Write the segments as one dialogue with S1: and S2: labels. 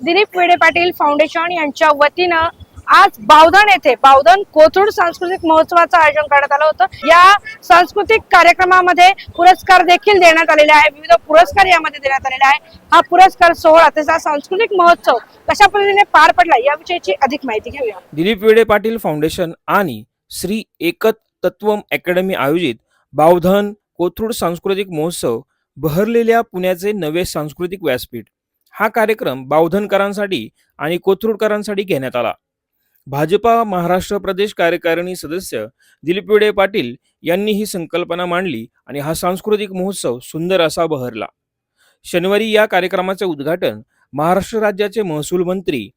S1: दिलीप वेडे पाटील फाउंडेशन यांच्या वतीनं आज बावधन येथे बावधन कोथरूड सांस्कृतिक महोत्सवाचं आयोजन करण्यात आलं होतं. या सांस्कृतिक कार्यक्रमामध्ये पुरस्कार देखील देण्यात आलेले आहे विविध पुरस्कार यामध्ये देण्यात आलेले आहे हा पुरस्कार सोहळा त्याचा सांस्कृतिक महोत्सव कशा पद्धतीने पार पडला याविषयीची अधिक माहिती घेऊया.
S2: दिलीप वेडे पाटील फाउंडेशन आणि श्री एकत तत्वम अकॅडमी आयोजित बावधन कोथरूड सांस्कृतिक महोत्सव बहरलेल्या पुण्याचे नवे सांस्कृतिक व्यासपीठ. हा कार्यक्रम बावधनकरांसाठी आणि कोथरूडकरांसाठी घेण्यात आला. भाजपा महाराष्ट्र प्रदेश कार्यकारिणी सदस्य दिलीप विडे पाटील यांनी ही संकल्पना मांडली आणि हा सांस्कृतिक महोत्सव सुंदर असा बहरला. शनिवारी या कार्यक्रमाचे उद्घाटन महाराष्ट्र राज्याचे महसूल मंत्री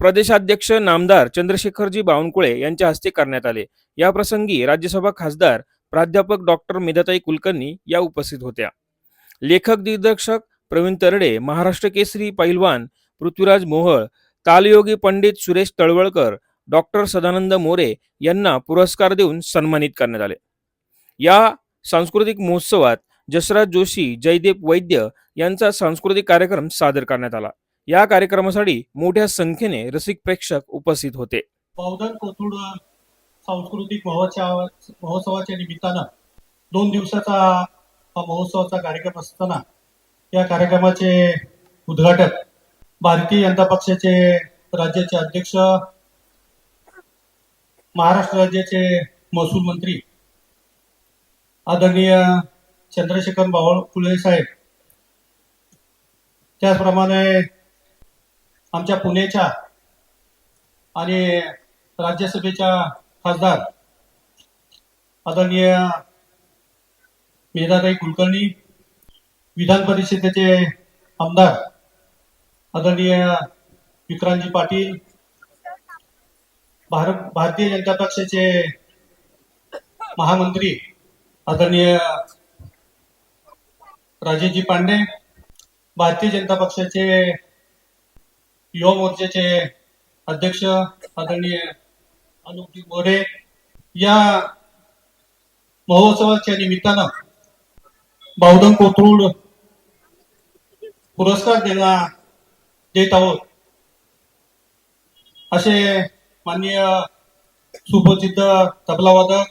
S2: प्रदेशाध्यक्ष नामदार चंद्रशेखरजी बावनकुळे यांच्या हस्ते करण्यात आले. या प्रसंगी राज्यसभा खासदार प्राध्यापक डॉक्टर मेधाताई कुलकर्णी या उपस्थित होत्या. लेखक दिग्दर्शक प्रवीण तरडे महाराष्ट्र केसरी पैलवान पृथ्वीराज मोहळ तालयोगी पंडित सुरेश तळवळकर डॉक्टर सदानंद मोरे यांना पुरस्कार देऊन सन्मानित करण्यात आले. या सांस्कृतिक महोत्सवात जसराज जोशी जयदेव वैद्य यांचा सांस्कृतिक कार्यक्रम सादर करण्यात आला. या कार्यक्रमासाठी मोठ्या संख्येने रसिक प्रेक्षक उपस्थित होते.
S3: बावधन कोथरूड सांस्कृतिक महोत्सवाच्या निमित्तानं दोन दिवसाचा हा महोत्सवाचा कार्यक्रम असताना या कार्यक्रमाचे उद्घाटक भारतीय जनता पक्षाचे राज्याचे अध्यक्ष महाराष्ट्र राज्याचे महसूल मंत्री आदरणीय चंद्रशेखर बावळकुळे साहेब. त्याचप्रमाणे आमच्या पुण्याच्या आणि राज्यसभेच्या खासदार आदरणीय मेधाताई कुलकर्णी विधान परिषदेचे आमदार आदरणीय विक्रांतजी पाटील भारत भारतीय जनता पक्षाचे महामंत्री आदरणीय राजेशजी पांडे भारतीय जनता पक्षाचे युवा मोर्चाचे अध्यक्ष आदरणीय अनुपजी मोरे या महोत्सवाच्या निमित्तानं बावधन कोथरूड पुरस्कार देना देत आहोत. असे माननीय सुप्रसिद्ध तबलावादक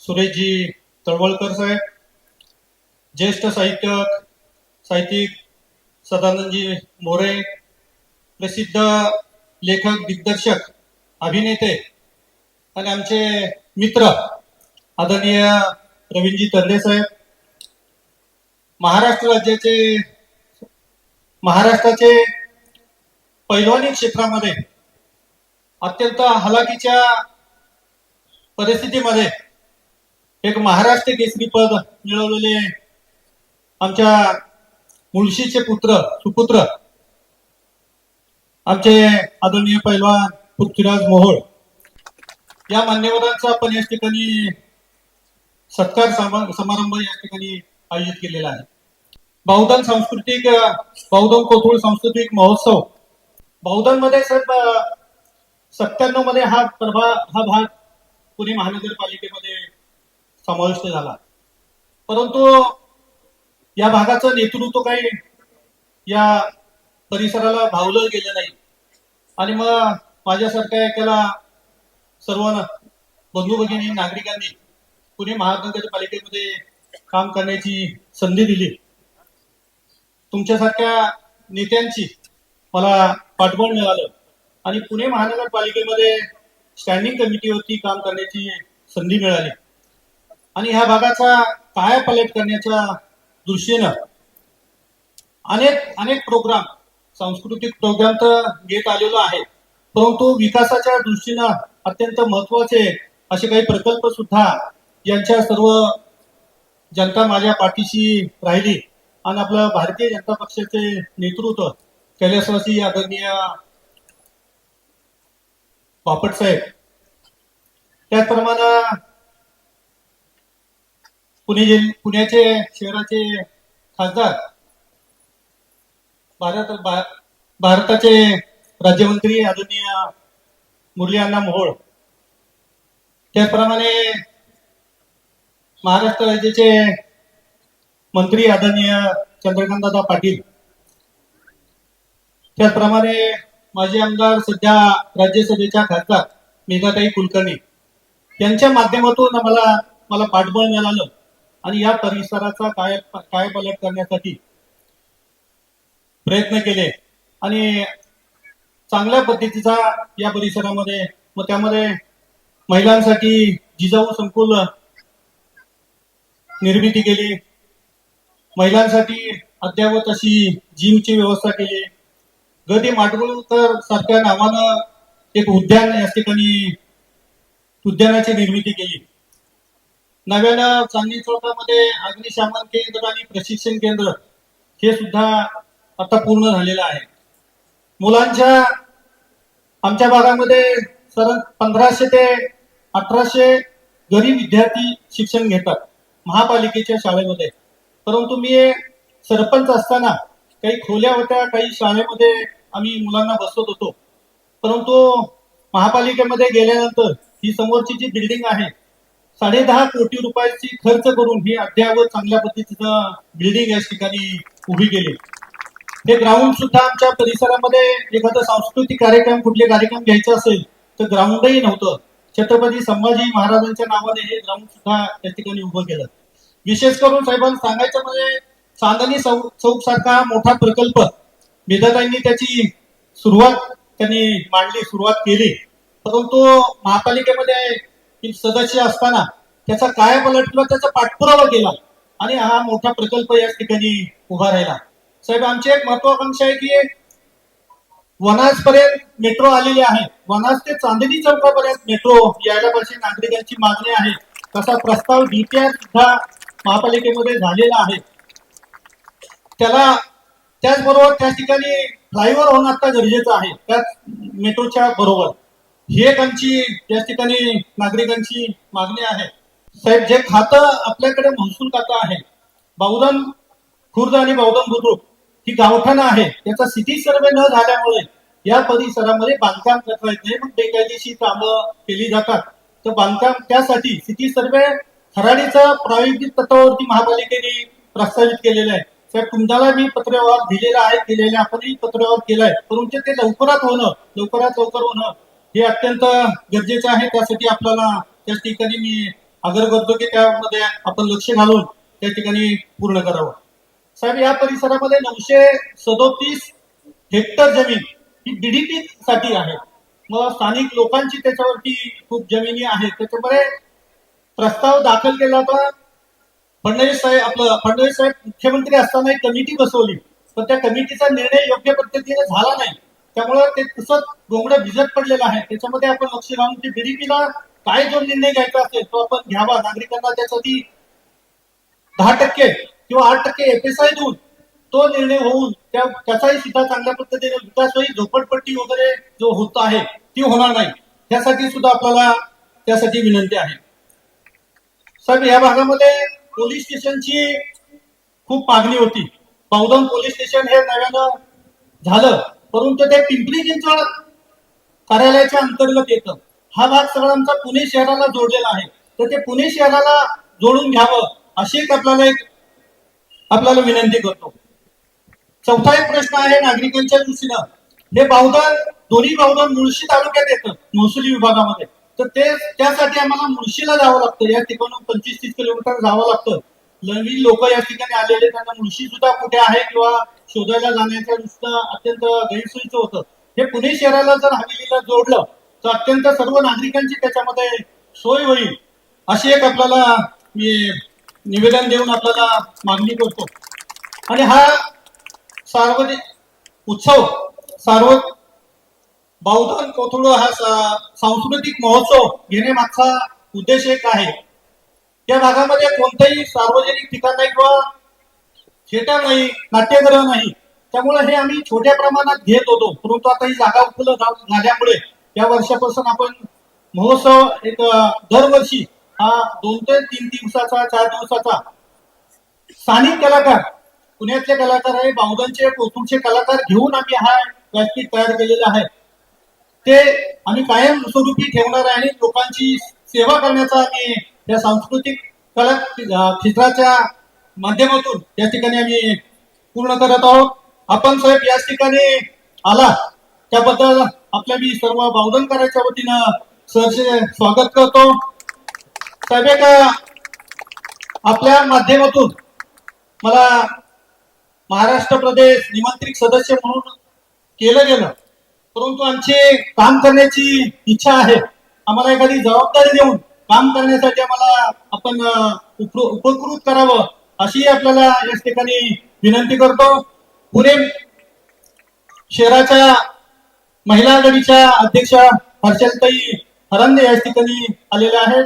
S3: सुरेशजी तळवळकर साहेब ज्येष्ठ साहित्यक साहित्यिक सदानंदजी मोरे प्रसिद्ध लेखक दिग्दर्शक अभिनेते आणि आमचे मित्र आदरणीय प्रवीणजी तरले साहेब महाराष्ट्र राज्याचे महाराष्ट्राचे पैलवानी क्षेत्रामध्ये अत्यंत हलाखीच्या परिस्थितीमध्ये एक महाराष्ट्र केसरी पद मिळवलेले आमच्या मुळशीचे पुत्र सुपुत्र आमचे आदरणीय पैलवान पृथ्वीराज मोहोळ. या मान्यवरांचा आपण या ठिकाणी सत्कार समारंभ या ठिकाणी आयोजित केलेला आहे. बहुधन सांस्कृतिक बहुधन कोथरूड सांस्कृतिक महोत्सव. बहुधनमध्ये साहेब सत्त्याण्णवमध्ये हा प्रभा हा भाग पुणे महानगरपालिकेमध्ये समाविष्ट झाला. परंतु या भागाचं नेतृत्व काही या परिसराला भावलं गेलं नाही. आणि मग माझ्यासारख्या एकाला सर्व बंधू भगिनी नागरिकांनी पुणे महानगरपालिकेमध्ये काम करण्याची संधी दिली. तुमच्यासारख्या नेत्यांची मला पाठबळ मिळालं. आणि पुणे महानगरपालिकेमध्ये स्टँडिंग कमिटीवरती काम करण्याची संधी मिळाली. आणि ह्या भागाचा कायापालट करण्याच्या दृष्टीनं अनेक अनेक प्रोग्राम सांस्कृतिक प्रोग्राम तर घेत आलेलो आहे. परंतु विकासाच्या दृष्टीनं अत्यंत महत्त्वाचे असे काही प्रकल्प सुद्धा यांच्या सर्व जनता माझ्या पाठीशी राहिली. आणि आपलं भारतीय जनता पक्षाचे नेतृत्व कैलासवासी आदरणीय बापट साहेब. त्याचप्रमाणे पुणे जिल्हा पुण्याचे शहराचे खासदार भारत भा- भारताचे राज्यमंत्री आदरणीय मुरली अण्णा मोहोळ. त्याचप्रमाणे महाराष्ट्र राज्याचे मंत्री आदरणीय चंद्रकांतदादा पाटील. त्याचप्रमाणे माजी आमदार सध्या राज्यसभेच्या खासदार मेघाताई कुलकर्णी. यांच्या माध्यमातून मला मला पाठबळ मिळालं आणि या परिसराचा काय कायपालट करण्यासाठी प्रयत्न केले. आणि चांगल्या पद्धतीचा या परिसरामध्ये व त्यामध्ये महिलांसाठी जिजाऊ संकुल निर्मिती केली. महिलांसाठी अद्यावत अशी जिमची व्यवस्था केली गदी माटगुळकर सारख्या नावानं एक उद्यान या ठिकाणी उद्यानाची निर्मिती केली. नव्यानं चांदणी चौकामध्ये अग्निशमन केंद्र आणि प्रशिक्षण केंद्र हे सुद्धा आता पूर्ण झालेलं आहे. मुलांच्या आमच्या भागामध्ये सर पंधराशे ते अठराशे गरीब विद्यार्थी शिक्षण घेतात महापालिकेच्या शाळेमध्ये. परंतु मी सरपंच असताना काही खोल्या होत्या काही शाळेमध्ये आम्ही मुलांना बसवत होतो. परंतु महापालिकेमध्ये गेल्यानंतर ही समोरची जी बिल्डिंग आहे साडे दहा कोटी रुपयाची खर्च करून ही अद्यावत चांगल्या पद्धतीचं बिल्डिंग या ठिकाणी उभी केली. हे ग्राउंड सुद्धा आमच्या परिसरामध्ये एखादा सांस्कृतिक कार्यक्रम कुठले कार्यक्रम घ्यायचा असेल तर ग्राउंडही नव्हतं. छत्रपती संभाजी महाराजांच्या नावाने हे ग्राउंड सुद्धा या ठिकाणी उभं केलं. विशेष करून साहेबांना सांगायचं म्हणजे चांदणी चौक सारखा मोठा प्रकल्प मेधाताईंनी त्याची सुरुवात त्यांनी मांडली सुरुवात केली. परंतु महापालिकेमध्ये सदस्य असताना त्याचा कायापलट किंवा त्याचा पाठपुरावा केला आणि हा मोठा प्रकल्प या ठिकाणी उभा राहिला. साहेब आमची एक महत्वाकांक्षा आहे की वनाज पर्यंत मेट्रो आलेली आहे. वनाज ते चांदणी चौकापर्यंत मेट्रो यायला पाहिजे. नागरिकांची मागणी आहे. तसा प्रस्ताव डीपीआर सुद्धा महापालिकेमध्ये झालेला आहे. त्याला त्याचबरोबर त्या ठिकाणी फ्लायओव्हर होणं आता गरजेचं आहे. त्याच मेट्रोच्या बरोबर. ही एक आमची त्या ठिकाणी नागरिकांची मागणी आहे. साहेब जे खातं आपल्याकडे महसूल खातं आहे बावधन खुर्द आणि बावधन बुद्रुक ही गावठाणं आहे. त्याचा सिटी सर्वे न झाल्यामुळे या परिसरामध्ये बांधकाम करता येत नाही. मग बेकायदेशीर कामं केली जातात. तर बांधकाम त्यासाठी सिटी सर्वे खराडीचा प्रायोगिक तत्वावरती महापालिकेने प्रस्तावित केलेलं आहे. साहेब तुम्हाला मी पत्रव्यवहार दिलेला आहे केलेला आपणही पत्रव्यवहार केलाय परंतु ते लवकरात होणं लवकरात लवकर होणं हे अत्यंत गरजेचं आहे. त्यासाठी आपल्याला त्या ठिकाणी मी आग्रह करतो की त्यामध्ये आपण लक्ष घालून त्या ठिकाणी पूर्ण करावं. साहेब या परिसरामध्ये नऊशे सदोतीस हेक्टर जमीन ही डीडीपी साठी आहे. मग स्थानिक लोकांची त्याच्यावरती खूप जमिनी आहेत. त्याच्यामुळे प्रस्ताव दाखल केला होता. फडणवीस साहेब आपलं फडणवीस साहेब मुख्यमंत्री असताना एक कमिटी बसवली. पण त्या कमिटीचा निर्णय योग्य पद्धतीने झाला नाही. त्यामुळे ते तसंच गोंगडं भिजत पडलेलं आहे. त्याच्यामध्ये आपण लक्ष घालून की बीडीपीला काय जो निर्णय घ्यायचा असेल तो आपण घ्यावा. नागरिकांना त्यासाठी दहा टक्के किंवा आठ टक्के एफएसआय देऊन तो निर्णय होऊन त्या त्याचाही सुद्धा चांगल्या पद्धतीने विकास होईल झोपडपट्टी वगैरे जो होत आहे ती होणार नाही. त्यासाठी सुद्धा आपल्याला त्यासाठी विनंती आहे. साहेब या भागामध्ये पोलीस स्टेशनची खूप मागणी होती. बावधन पोलीस स्टेशन हे नव्यानं झालं परंतु ते पिंपरी चिंचवड कार्यालयाच्या अंतर्गत येतं. हा भाग सगळा आमचा पुणे शहराला जोडलेला आहे. तर ते पुणे शहराला जोडून घ्यावं अशी एक आपल्याला एक आपल्याला विनंती करतो. चौथा एक प्रश्न आहे नागरिकांच्या दृष्टीनं. हे बावधन दोन्ही बावधन मुळशी तालुक्यात येतं महसुली विभागामध्ये. तर ते त्यासाठी आम्हाला मुळशीला जावं लागतं. या ठिकाणून पंचवीस तीस किलोमीटर जावं लागतं. नवीन लोक या ठिकाणी आलेले त्यांना मुळशी सुद्धा कुठे आहे किंवा शोधायला जाण्याच्या दृष्टीनं अत्यंत गैरसोयीचं होतं. हे पुणे शहराला जर हवेलीला जोडलं तर अत्यंत सर्व नागरिकांची त्याच्यामध्ये सोय होईल. अशी एक आपल्याला मी निवेदन देऊन आपल्याला मागणी करतो. आणि हा सार्वजनिक उत्सव सार्व बौद्धन कोथुळ हा सांस्कृतिक महोत्सव घेण्यामागचा उद्देश एक आहे. या भागामध्ये कोणतंही सार्वजनिक ठिकाण नाही किंवा थिएटर नाही नाट्यगृह नाही. त्यामुळे हे आम्ही छोट्या प्रमाणात घेत होतो. परंतु आता ही जागा उपलब्ध झाल्यामुळे या वर्षापासून आपण महोत्सव एक दरवर्षी हा दोन ते तीन दिवसाचा चार दिवसाचा स्थानिक कलाकार पुण्यातले कलाकार आहे बावधनचे कोथरूडचे कलाकार घेऊन आम्ही हा व्यासपीठ तयार केलेला आहे. ते आम्ही कायम स्वरूपी ठेवणार आहे आणि लोकांची सेवा करण्याचा आम्ही या सांस्कृतिक कला क्षेत्राच्या माध्यमातून या ठिकाणी आम्ही पूर्ण करत आहोत. आपण साहेब याच ठिकाणी आला त्याबद्दल आपल्या मी सर्व बावधनकरांच्या वतीनं सरचे स्वागत करतो. साहेब एक आपल्या माध्यमातून मला महाराष्ट्र प्रदेश निमंत्रित सदस्य म्हणून केलं गेलं. परंतु आमची काम करण्याची इच्छा आहे. आम्हाला एखादी जबाबदारी देऊन काम करण्यासाठी आम्हाला आपण उपकृत करावं अशी आपल्याला या ठिकाणी विनंती करतो. पुणे शहराच्या महिला आघाडीच्या अध्यक्ष हर्षलताई हरंदे या ठिकाणी आलेल्या आहेत.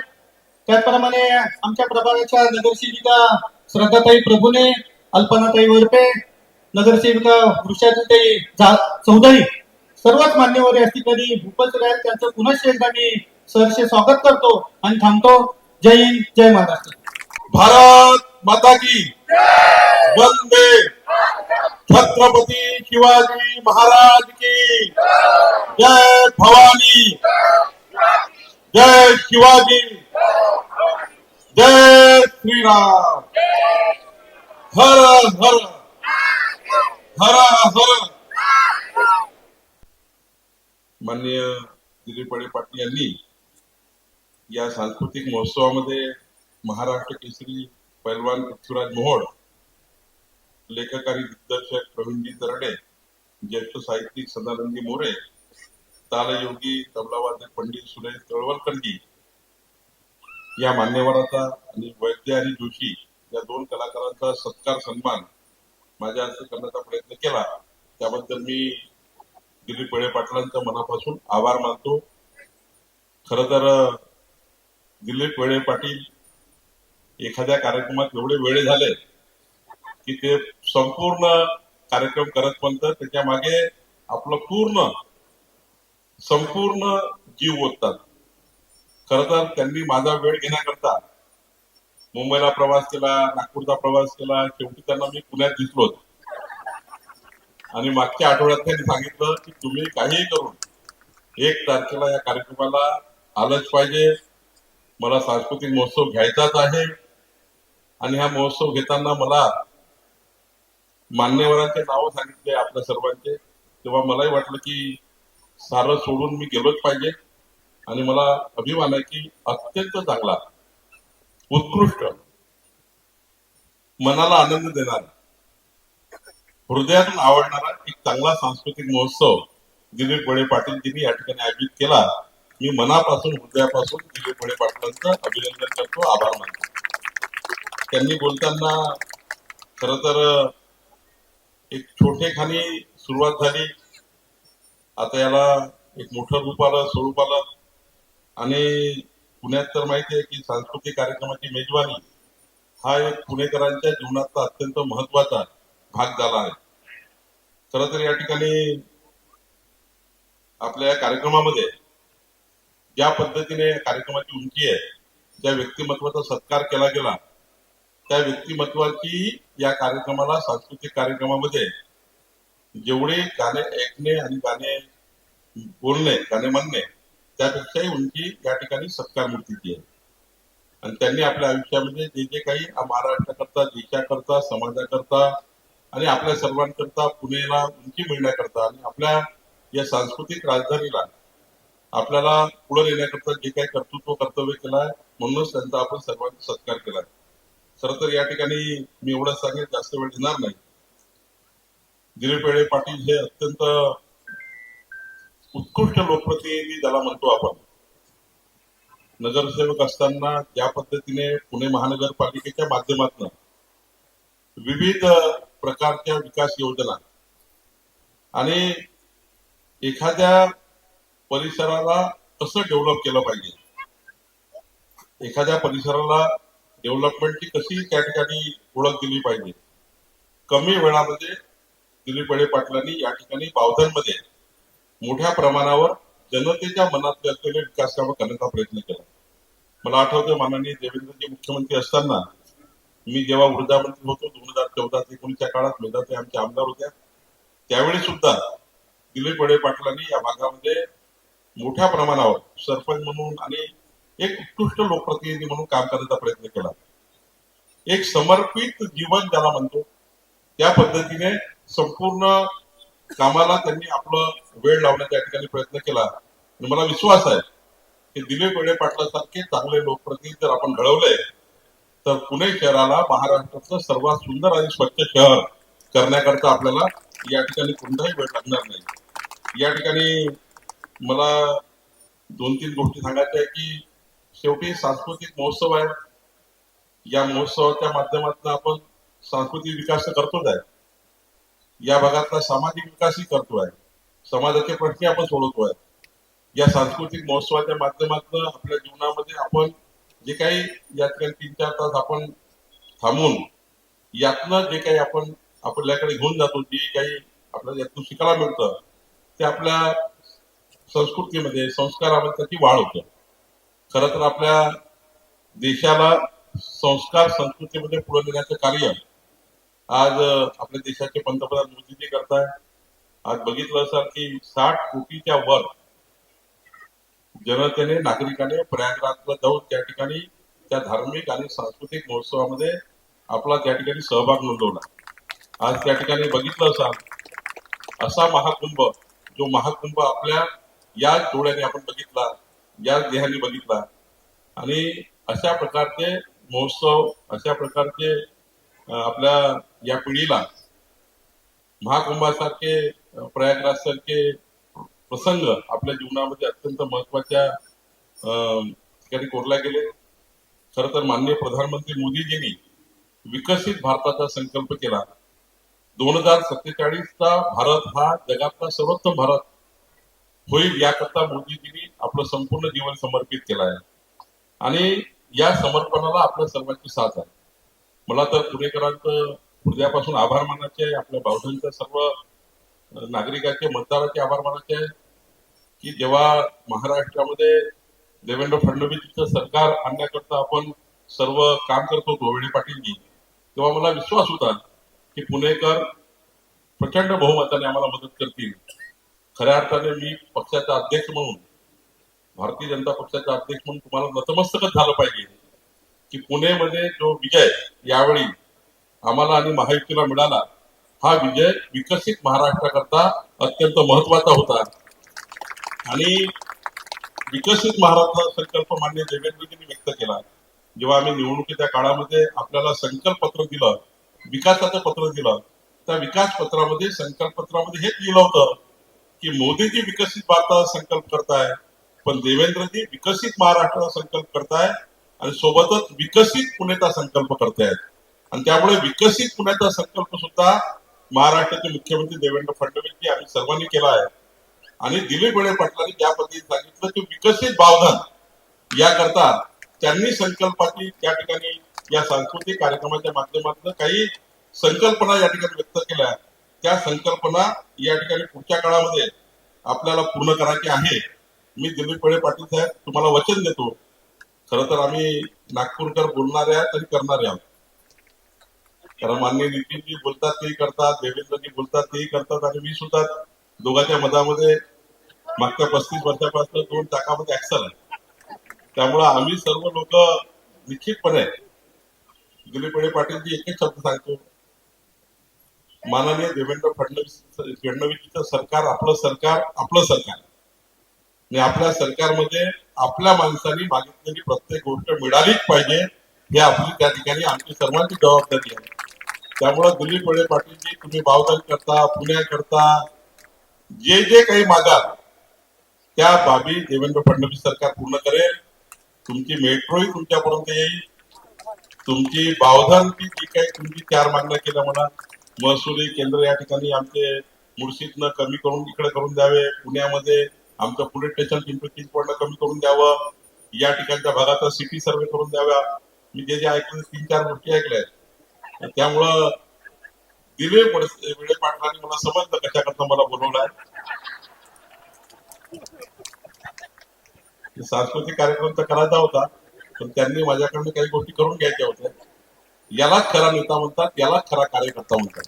S3: त्याचप्रमाणे आमच्या प्रभागाच्या नगरसेविका श्रद्धाताई प्रभूने अल्पनाताई वरपे नगरसेविका वृषाताई जा- चौधरी सर्वच मान्यवर या ठिकाणी उपस्थित त्यांचं पुनश्च एकदा मी सहर्ष स्वागत करतो आणि थांबतो. जय हिंद जय महाराष्ट्र.
S4: भारत माता की वंदे! छत्रपती शिवाजी महाराज की जय भवानी! जय शिवाजी! जय श्रीराम! हर हर! हर हर! माननीय दिलीप वळे पाटील यांनी या सांस्कृतिक महोत्सवामध्ये महाराष्ट्र केसरी पैलवान पृथ्वीराज मोहोळ लेखक आणि दिग्दर्शक प्रवीणजी तरडे ज्येष्ठ साहित्यिक सदानंदी मोरे तालयोगी तबलावादक पंडित सुरेश तळवलकरजी या मान्यवराचा आणि वैद्य आणि जोशी या दोन कलाकारांचा सत्कार सन्मान माझ्या हस्ते करण्याचा प्रयत्न केला. त्याबद्दल मी दिलीप वळे पाटलांचा मनापासून आभार मानतो. खर तर दिलीप वळे पाटील एखाद्या कार्यक्रमात एवढे वेळे झाले की ते संपूर्ण कार्यक्रम करत पण त्याच्यामागे आपलं पूर्ण संपूर्ण जीव ओततात. खर तर त्यांनी माझा वेळ घेण्याकरता मुंबईला प्रवास केला नागपूरचा प्रवास केला शेवटी त्यांना मी पुण्यात दिसलो होतो आणि मागच्या आठवड्यात त्यांनी सांगितलं की तुम्ही काहीही करून एक तारखेला या कार्यक्रमाला आलंच पाहिजे. मला सांस्कृतिक महोत्सव घ्यायचाच आहे. आणि हा महोत्सव घेताना मला मान्यवरांचे नावं सांगितले आपल्या सर्वांचे. तेव्हा मलाही वाटलं की सारं सोडून मी गेलोच पाहिजे. आणि मला अभिमान आहे की अत्यंत चांगला उत्कृष्ट मनाला आनंद देणारा हृदयातून आवडणारा एक चांगला सांस्कृतिक महोत्सव दिलीप वळे पाटील यांनी या ठिकाणी आयोजित केला. मी मनापासून हृदयापासून दिलीप वळे पाटलांचं अभिनंदन करतो आभार मानतो. त्यांनी बोलताना खर तर एक छोटेखानी सुरुवात झाली. आता याला एक मोठं रूप आलं स्वरूप आलं. आणि पुण्यात तर माहिती आहे की सांस्कृतिक कार्यक्रमाची मेजवानी हा एक पुणेकरांच्या जीवनातला अत्यंत महत्त्वाचा भाग झाला आहे. खर तर या ठिकाणी आपल्या या कार्यक्रमामध्ये ज्या पद्धतीने कार्यक्रमाची उंची आहे ज्या व्यक्तिमत्वाचा सत्कार केला गेला त्या व्यक्तिमत्वाची या कार्यक्रमाला सांस्कृतिक कार्यक्रमामध्ये जेवढे गाणे ऐकणे आणि गाणे बोलणे गाणे म्हणणे त्यापेक्षाही उंची या ठिकाणी सत्कार मूर्तीची आहे. आणि त्यांनी आपल्या आयुष्यामध्ये जे जे काही महाराष्ट्राकरता देशाकरता समाजाकरता आणि आपल्या सर्वांकरता पुणेला उंची मिळण्याकरता आणि आपल्या या सांस्कृतिक राजधानीला आपल्याला पुढे नेण्याकरता जे काही कर्तृत्व कर्तव्य केलं आहे म्हणूनच त्यांचा आपण सर्वांचा सत्कार केला खरं तर या ठिकाणी मी एवढं सांगेन जास्त वेळ घेणार नाही. दिलीप वेळे पाटील हे अत्यंत उत्कृष्ट लोकप्रतिनिधी ज्याला म्हणतो आपण. नगरसेवक असताना ज्या पद्धतीने पुणे महानगरपालिकेच्या माध्यमातून विविध प्रकारच्या विकास योजना. आणि एखाद्या परिसराला कसं डेव्हलप केलं पाहिजे? एखाद्या परिसराला डेव्हलपमेंटची कशी त्या ठिकाणी ओळख दिली पाहिजे? कमी वेळामध्ये दिलीप वळे पाटलांनी या ठिकाणी बावधनमध्ये मोठ्या प्रमाणावर जनतेच्या मनात असलेले विकास कामं करण्याचा प्रयत्न केला. मला आठवतं माननीय देवेंद्रजी मुख्यमंत्री असताना मी जेव्हा ऊर्जा मंत्री होतो दोन हजार चौदा ते एकोणीसच्या काळात मेधाते आमचे आमदार होत्या. त्यावेळी सुद्धा दिलीप वडे पाटलांनी या भागामध्ये मोठ्या प्रमाणावर सरपंच म्हणून आणि एक उत्कृष्ट लोकप्रतिनिधी म्हणून काम करण्याचा प्रयत्न केला. एक समर्पित जीवन ज्याला म्हणतो त्या पद्धतीने संपूर्ण कामाला त्यांनी आपलं वेळ लावण्याच्या ठिकाणी प्रयत्न केला. आणि मला विश्वास आहे की दिलीप वेळे पाटलासारखे चांगले लोकप्रतिनिधी जर आपण घडवले तर पुणे शहराला महाराष्ट्राचं सर्वात सुंदर आणि स्वच्छ शहर करण्याकरता आपल्याला या ठिकाणी कोणताही वेळ लागणार नाही. या ठिकाणी मला दोन तीन गोष्टी सांगायच्या आहे की शेवटी सांस्कृतिक महोत्सव आहे. या महोत्सवाच्या माध्यमातून आपण सांस्कृतिक विकास तर करतोच आहे. या भागातला सामाजिक विकासही करतोय. समाजाचे प्रश्न आपण सोडवतोय. या सांस्कृतिक महोत्सवाच्या माध्यमातून आपल्या जीवनामध्ये आपण जे काही या तीन चार तास आपण थांबून यातनं जे काही आपण आपल्याकडे घेऊन जातो जे काही आपल्याला यातून शिकायला मिळतं ते आपल्या संस्कृतीमध्ये संस्कारामध्ये त्याची वाढ होते. खरं तर आपल्या देशाला संस्कार संस्कृतीमध्ये पुढे नेण्याचं कार्य आज आपल्या देशाचे पंतप्रधान मोदीजी करताय आज बघितलं असाल की साठ कोटीच्या वर जनतेने नागरिकाने प्रयागराजला जाऊन त्या ठिकाणी त्या धार्मिक आणि सांस्कृतिक महोत्सवामध्ये आपला त्या ठिकाणी सहभाग नोंदवला. आज त्या ठिकाणी बघितलं असाल असा महाकुंभ जो महाकुंभ आपल्या या डोळ्याने आपण बघितला या देहाने बघितला आणि अशा प्रकारचे महोत्सव अशा प्रकारचे आपल्या या पिढीला महाकुंभासारखे प्रयागराज सारखे प्रसंग आपल्या जीवनामध्ये अत्यंत महत्त्वाच्या ठिकाणी कोरल्या गेले. खर तर माननीय प्रधानमंत्री मोदीजींनी विकसित भारताचा संकल्प केला. दोन हजार सत्तेचाळीसचा भारत हा जगातला सर्वोत्तम भारत होईल याकरता मोदीजींनी आपलं संपूर्ण जीवन समर्पित केलं आहे. आणि या समर्पणाला आपल्या सर्वांची साथ आहे. मला तर पुणेकरांचं हृदयापासून आभार मानायचे आपल्या बावधनच्या सर्व नागरिकाचे मतदाराचे आभार मानायचे आहे की जेव्हा महाराष्ट्रामध्ये देवेंद्र फडणवीसचं सरकार आणण्याकरता आपण सर्व काम करतो होतो पाटीलजी तेव्हा मला विश्वास होता की पुणेकर प्रचंड बहुमताने आम्हाला मदत करतील. खऱ्या अर्थाने मी पक्षाचा अध्यक्ष म्हणून भारतीय जनता पक्षाचा अध्यक्ष म्हणून तुम्हाला नतमस्तकच झालं पाहिजे की पुणेमध्ये जो विजय यावेळी आम्हाला आणि महायुतीला मिळाला हा विजय विकसित महाराष्ट्राकरता अत्यंत महत्त्वाचा होता. आणि विकसित महाराष्ट्र संकल्प मान्य देवेंद्रजींनी व्यक्त केला. जेव्हा आम्ही निवडणुकीच्या काळामध्ये आपल्याला संकल्प पत्र दिलं विकासाचं पत्र दिलं त्या विकास पत्रामध्ये संकल्प पत्रामध्ये हेच लिहिलं होतं की मोदीजी विकसित भारताचा संकल्प करताय पण देवेंद्रजी विकसित महाराष्ट्राचा संकल्प करताय आणि सोबतच विकसित पुणेचा संकल्प करतायत. आणि त्यामुळे विकसित पुण्याचा संकल्प सुद्धा महाराष्ट्राचे मुख्यमंत्री देवेंद्र फडणवीस आम्ही सर्वांनी केला आहे. आणि दिलीप वेळे पाटलांनी ज्या पद्धतीने सांगितलं की विकसित बावधन याकरता त्यांनी संकल्पाची त्या ठिकाणी या सांस्कृतिक कार्यक्रमाच्या माध्यमातून काही संकल्पना या ठिकाणी व्यक्त केल्या. त्या संकल्पना या ठिकाणी पुढच्या काळामध्ये आपल्याला पूर्ण करायची आहे. मी दिलीप वेळे पाटील साहेब तुम्हाला वचन देतो. खरं तर आम्ही नागपूरकर बोलणारे आहे आणि करणारे आहोत. कारण माननीय नितीनजी बोलतात तेही करतात देवेंद्रजी बोलतात तेही करतात आणि मी सुद्धा दोघांच्या मधामध्ये मागच्या पस्तीस वर्षापासून दोन टाकामध्ये ऍक्सल आहे. त्यामुळे आम्ही सर्व लोक निश्चितपणे दिलीप पाटीलजी एकच शब्द सांगतो. माननीय देवेंद्र फडणवीस फडणवीसचं सरकार आपलं सरकार आपलं सरकार. आणि आपल्या सरकारमध्ये आपल्या माणसांनी मागितलेली प्रत्येक गोष्ट मिळालीच पाहिजे हे आपली त्या ठिकाणी आमची सर्वांची जबाबदारी आहे. त्यामुळे दिलीप वळे पाटीलजी तुम्ही बावधन करता पुण्याकरता जे जे काही मागाल त्या बाबी देवेंद्र फडणवीस सरकार पूर्ण करेल. तुमची मेट्रोही तुमच्यापर्यंत येईल. तुमची बावधनची जी काही तुमची चार मागण्या केल्या म्हणा. महसुली केंद्र या ठिकाणी आमचे मुळशीतनं कमी करून इकडे करून द्यावे. पुण्यामध्ये आमचं पोलीस स्टेशन पिंपरी चिंचवडनं कमी करून द्यावं. या ठिकाणच्या भागाचा सिटी सर्वे करून द्यावा. मी जे जे ऐकलं तीन चार गोष्टी ऐकल्या आहेत. त्यामुळं दिले वडसे- वेळे पाटलांनी मला समजलं कशाकरता मला बोलवलं आहे सांस्कृतिक कार्यक्रम तर करायचा होता पण त्यांनी माझ्याकडनं काही गोष्टी करून घ्यायच्या होत्या. यालाच खरा नेता म्हणतात यालाच खरा कार्यकर्ता म्हणतात.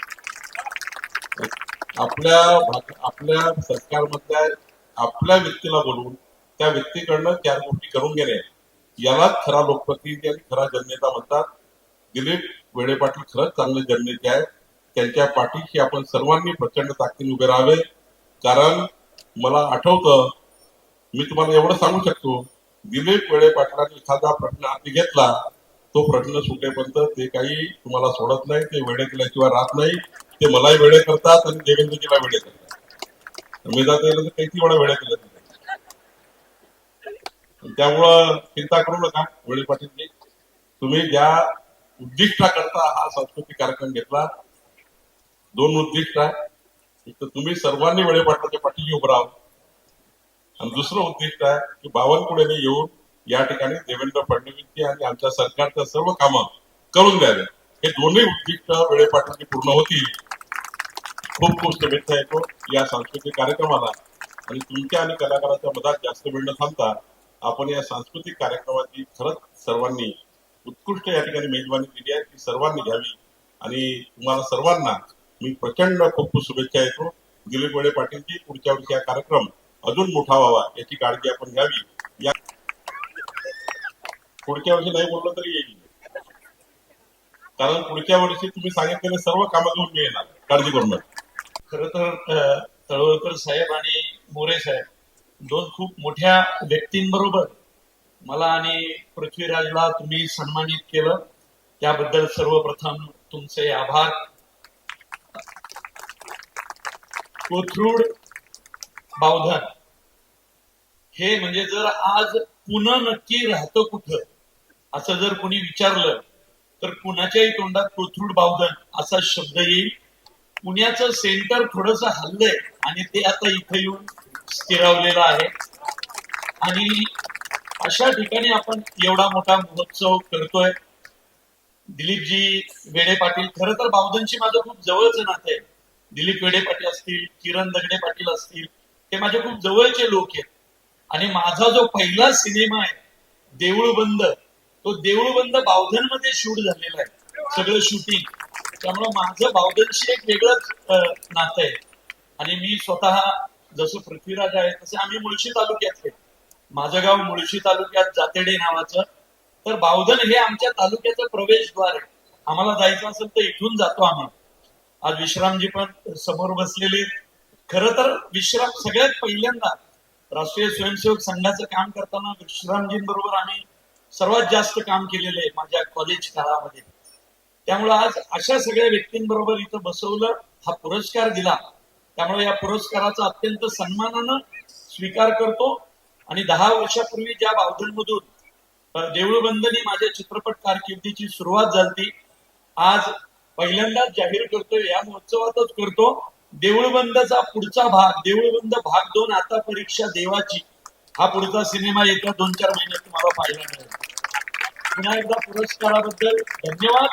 S4: आपल्या आपल्या सरकारमधल्या आपल्या व्यक्तीला बोलवून त्या व्यक्तीकडनं त्या गोष्टी करून घेणे. यालाच खरा लोकप्रतिनिधी आणि खरा जननेता म्हणतात. दिलीप वेळे पाटील खरंच चांगले जननेते आहे त्यांच्या पाठीशी आपण सर्वांनी प्रचंड ताकदीने उभे राहावे. कारण मला आठवतं मी तुम्हाला एवढं सांगू शकतो दिलीप वेळे पाटलांनी एखादा प्रश्न हाती घेतला तो प्रश्न सुटेपर्यंत ते काही तुम्हाला सोडत नाही ते वेळे केल्याशिवाय राहत नाही. ते मलाही वेळे करतात आणि देवेंद्रजीला वेळे करतात. मी जाता येईल तर वेळा वेळे केलं त्यामुळं चिंता करू नका वेळे पाटीलजी. तुम्ही ज्या उद्दिष्टाकरता हा सांस्कृतिक कार्यक्रम घेतला. दोन उद्दिष्ट आहे. एक तर तुम्ही सर्वांनी वेळे पाटलाच्या पाठीशी उभं राहा. आणि दुसरं उद्दिष्ट आहे की बावनकुळेने येऊन या ठिकाणी देवेंद्र फडणवीसची आणि आमच्या सरकारच्या सर्व कामं करून द्यावे. हे दोन्ही उद्दिष्ट वेळेपाटलाची पूर्ण होतील. खूप खूप शुभेच्छा येतो या सांस्कृतिक कार्यक्रमाला. आणि तुमच्या आणि कलाकाराच्या मधात जास्त वेळ न थांबता आपण या सांस्कृतिक कार्यक्रमाची खरंच सर्वांनी उत्कृष्ट या ठिकाणी मेजवानी केली आहे ती सर्वांनी घ्यावी. आणि तुम्हाला सर्वांना मी प्रचंड खूप खूप शुभेच्छा येतो दिलीप वेळे पाटीलजी पुढच्या वर्षी हा कार्यक्रम अजून मोठा व्हावा याची काळजी आपण घ्यावी. या पुढच्या वर्षी नाही बोललं तरी येईल. कारण पुढच्या वर्षी तुम्ही सांगितलेले सर्व कामं घेऊन मी येणार काळजी करू नका.
S5: खर तर तळवळकर साहेब आणि मोरे साहेब दोन खूप मोठ्या व्यक्तींबरोबर मला आणि पृथ्वीराजला तुम्ही सन्मानित केलं. त्याबद्दल सर्वप्रथम तुमचे आभार. कोथरूड बावधन. हे म्हणजे जर आज पुन्हा नक्की राहतं कुठं असं जर कोणी विचारलं तर कुणाच्याही तोंडात कोथरूड बावधन असा शब्द येईल. पुण्याचं सेंटर थोडस हल्लंय आणि ते आता इथे येऊन स्थिरावलेलं आहे. आणि अशा ठिकाणी आपण एवढा मोठा महोत्सव करतोय. दिलीपजी वेडे पाटील खर तर बावधनशी माझं खूप जवळचं नातं आहे. दिलीप वेडे पाटील असतील किरण दगडे पाटील असतील ते माझे खूप जवळचे लोक आहेत. आणि माझा जो पहिला सिनेमा आहे देऊळ बंद तो देऊळ बंद बावधनमध्ये शूट झालेला आहे. सगळं शूटिंग त्यामुळं माझं बावधनशी एक वेगळंच नातं आहे. आणि मी स्वतः जसं पृथ्वीराज आहे तसे आम्ही मुळशी तालुक्यातले. माझं गाव मुळशी तालुक्यात जातेडे नावाचं. तर बावधन हे आमच्या तालुक्याचं प्रवेशद्वार आहे. आम्हाला जायचं असेल तर इथून जातो आम्ही. आज विश्रामजी पण समोर बसलेले खर तर विश्राम सगळ्यात पहिल्यांदा राष्ट्रीय स्वयंसेवक संघाचं काम करताना विश्रामजींबरोबर आम्ही सर्वात जास्त काम केलेलं आहे माझ्या कॉलेज काळामध्ये. त्यामुळे आज अशा सगळ्या व्यक्तींबरोबर इथं बसवलं हा पुरस्कार दिला. त्यामुळे या पुरस्काराचा अत्यंत सन्मानानं स्वीकार करतो. आणि दहा वर्षापूर्वी ज्या बावधनमधून अ, देऊळबंदनी माझ्या चित्रपट कारकिर्दीची सुरुवात झाली आज पहिल्यांदाच जाहीर करतोय या महोत्सवातच करतो. देऊळबंदचा पुढचा भाग देऊळबंद भाग दोन आता परीक्षा देवाची. हा पुढचा सिनेमा येत्या दोन चार महिन्यात तुम्हाला पाहायला मिळेल. पुन्हा एकदा पुरस्काराबद्दल धन्यवाद.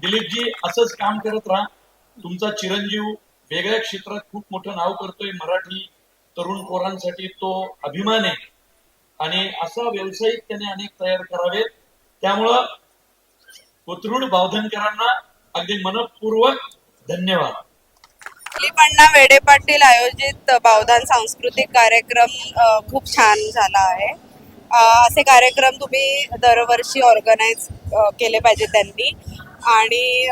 S5: दिलीपजी असंच काम करत राहा. तुमचा चिरंजीव वेगळ्या क्षेत्रात खूप मोठं नाव करतोय मराठी तरुण पोरांसाठी तो अभिमान आहे. आणि असा व्यावसायिक त्याने अनेक तयार करावेत. त्यामुळं कोथरूड बावधनकरांना अगदी मनपूर्वक धन्यवाद.
S6: दिलीपांना वेडे पाटील आयोजित बावधान सांस्कृतिक कार्यक्रम खूप छान झाला आहे. असे कार्यक्रम तुम्ही दरवर्षी ऑर्गनाईज केले पाहिजे त्यांनी. आणि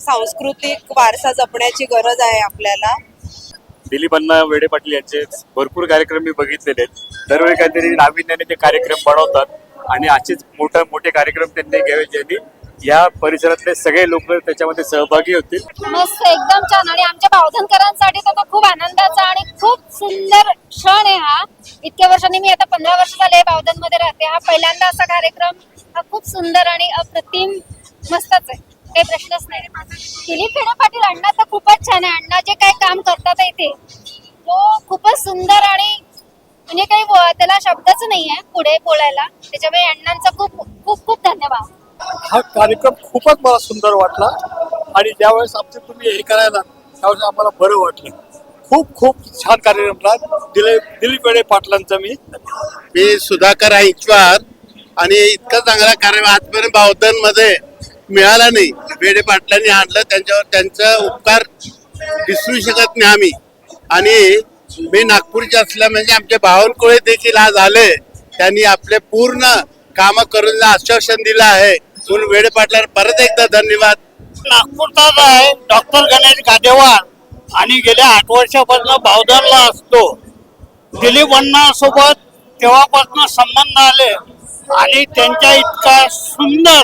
S6: सांस्कृतिक वारसा जपण्याची गरज आहे आपल्याला.
S7: दिलीप अण्णा वेडे पाटील यांचे भरपूर कार्यक्रम मी बघितलेले आहेत. दरवेळी काहीतरी नाविन्याने ते कार्यक्रम बनवतात आणि असेच मोठे मोठे कार्यक्रम त्यांनी घ्यावे ज्यांनी या परिसरातले सगळे लोक त्याच्यामध्ये सहभागी होतील.
S8: मस्त एकदम छान. आणि आमच्या भावधनकरांसाठी तर खूप आनंदाचा आणि खूप सुंदर क्षण आहे हा. इतक्या वर्षांनी मी आता पंधरा वर्ष झाले भावधनमध्ये राहते. हा पहिल्यांदा असा कार्यक्रम हा खूप सुंदर आणि अप्रतिम मस्तच आहे. काही प्रश्नच नाही. दिलीप खेडे पाटील अण्णा तर खूपच छान आहे. अण्णा जे काय काम करतात आहे ते. तो खूपच सुंदर आणि म्हणजे काही व- त्याला शब्दच नाही आहे पुढे बोलायला. त्याच्यामुळे अण्णांचा खूप खूप खूप धन्यवाद.
S9: हा कार्यक्रम खूपच मला सुंदर वाटला. आणि ज्यावेळेस आमचे तुम्ही हे करायला त्यावेळेस आम्हाला बरं वाटलं. खूप खूप छान कार्यक्रम दिलीप दिलीप वेडे पाटलांचा मी.
S10: मी सुधाकर ऐचवार आणि इतका चांगला कार्यक्रम आजपर्यंत बावधनमध्ये मिळाला नाही. बेडे पाटलांनी आणलं त्यांच्यावर त्यांचा उपकार विसरू शकत नाही आम्ही. आणि मी नागपूरचे असल्या म्हणजे आमचे बावनकुळे देखील आज आले. त्यांनी आपले पूर्ण काम करून आश्वासन दिलं आहे. म्हणून वेडे पाटलांना परत एकदा धन्यवाद.
S9: नागपूरचाच आहे डॉक्टर गणेश गादेवार आणि गेल्या आठ वर्षापासून भावदरला असतो. दिलीप अण्णासोबत तेव्हापासून संबंध आले. आणि त्यांच्या इतका सुंदर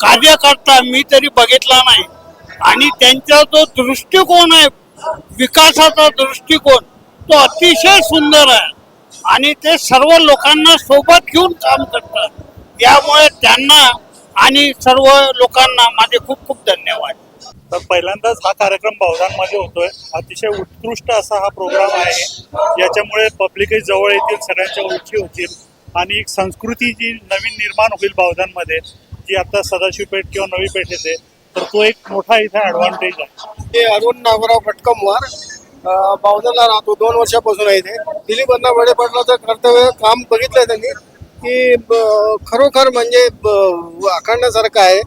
S9: कार्यकर्ता मी तरी बघितला नाही. आणि त्यांचा जो दृष्टिकोन आहे विकासाचा दृष्टिकोन तो अतिशय सुंदर आहे. आणि ते सर्व लोकांना सोबत घेऊन काम करतात. यामुळे त्यांना आणि सर्व लोकांना माझे खूप खूप धन्यवाद.
S11: तर पहिल्यांदाच हा कार्यक्रम बावधानमध्ये होतोय. अतिशय उत्कृष्ट असा हा प्रोग्राम आहे. याच्यामुळे पब्लिकही जवळ येतील सगळ्यांच्या ओळखी होतील. आणि एक संस्कृती जी नवीन निर्माण होईल बावधानमध्ये जी आता सदाशिव पेठ किंवा नवी पेठ येते तर तो एक मोठा इथे ऍडव्हान्टेज आहे.
S9: ते अरुण नागोराव कटकमवार बावधनला राहतो दोन वर्षापासून आहे इथे दिलीप अण्णा वडे पाटलाचं कर्तव्य काम बघितलंय त्यांनी की ब- खरोखर म्हणजे ब- आखडण्यासारखं आहे.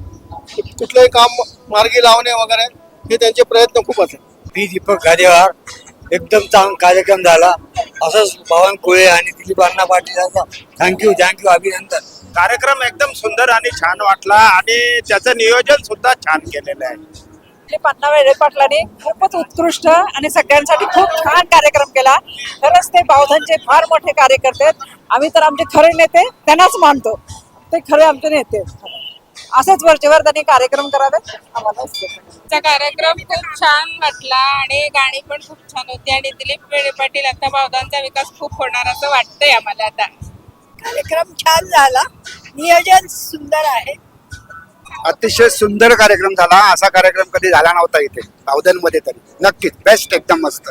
S9: कुठलंही काम मार्गी लावणे वगैरे हे त्यांचे प्रयत्न खूप असतात
S12: मी दीपक गादेवार एकदम चांगला कार्यक्रम झाला. असंच पवन कोळे आणि दिलीप अण्णा पाटील यांचा थँक्यू थँक्यू अभिनंदन.
S13: कार्यक्रम एकदम सुंदर आणि छान वाटला आणि त्याचं नियोजन सुद्धा छान केलेलं आहे.
S14: दिलीप अण्णा वेळे पाटलांनी खूपच उत्कृष्ट आणि सगळ्यांसाठी खूप छान कार्यक्रम केला. खरंच ते बावधनचे फार मोठे कार्यकर्ते आहेत. आम्ही तर आमचे खरे नेते त्यांनाच मानतो. ते खरे आमचे नेते आहेत. असेच वरचेवर त्यांनी कार्यक्रम करावेत आम्हाला
S15: चा कार्यक्रम खूप छान वाटला आणि गाणी पण खूप छान होती आणि दिलीप वेळे पाटील आता बावधानचा विकास खूप होणार असं वाटतंय आम्हाला आता.
S14: कार्यक्रम छान झाला. नियोजन सुंदर आहे.
S12: अतिशय सुंदर कार्यक्रम झाला. असा कार्यक्रम कधी झाला नव्हता इथे. बावधनमध्ये तरी. नक्कीच. बेस्ट एकदम मस्त.